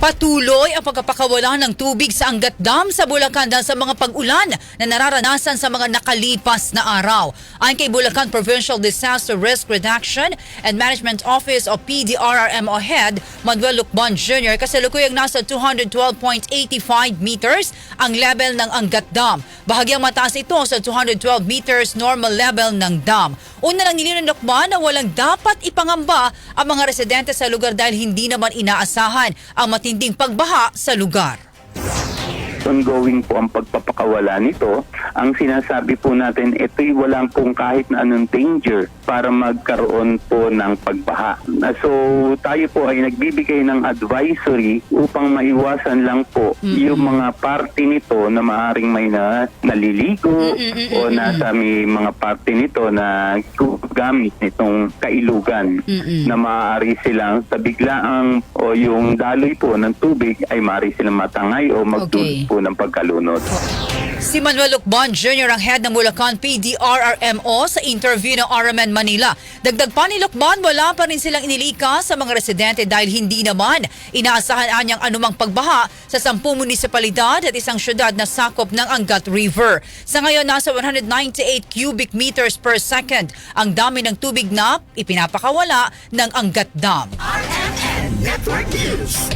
Patuloy ang pagkapakawala ng tubig sa Angat Dam sa Bulacan dahil sa mga pag-ulan na nararanasan sa mga nakalipas na araw. Ayon kay Bulacan Provincial Disaster Risk Reduction and Management Office o PDRRMO Head, Manuel Lucban Jr. kasalukuyang nasa 212.85 meters ang level ng Angat Dam. Bahagyang mataas ito sa 212 meters normal level ng dam. Una lang nilino ng Lucban na walang dapat ipangamba ang mga residente sa lugar dahil hindi naman inaasahan ang matinding pagbaha sa lugar. Ongoing po ang pagpapakawala nito. Ang sinasabi po natin, ito'y walang pong kahit na anong danger para magkaroon po ng pagbaha. So tayo po ay nagbibigay ng advisory upang maiwasan lang po yung mga parte nito na maaring may na, naliligo o nasa may mga parte nito na gamit nitong kailugan na maaari silang sa biglaang o yung daloy po ng tubig ay maaari silang matangay o magdulot Okay. Po ng pagkalunod. Si Manuel Lucban Jr. ang head ng Bulacan PDRRMO sa interview ng RMN Manila. Dagdag pa ni Lucban, wala pa rin silang inilika sa mga residente dahil hindi naman inaasahan anyang anumang pagbaha sa 10 munisipalidad at isang syudad na sakop ng Angat River. Sa ngayon, nasa 198 cubic meters per second ang dami ng tubig na ipinapakawala ng Angat Dam. RMN Network News.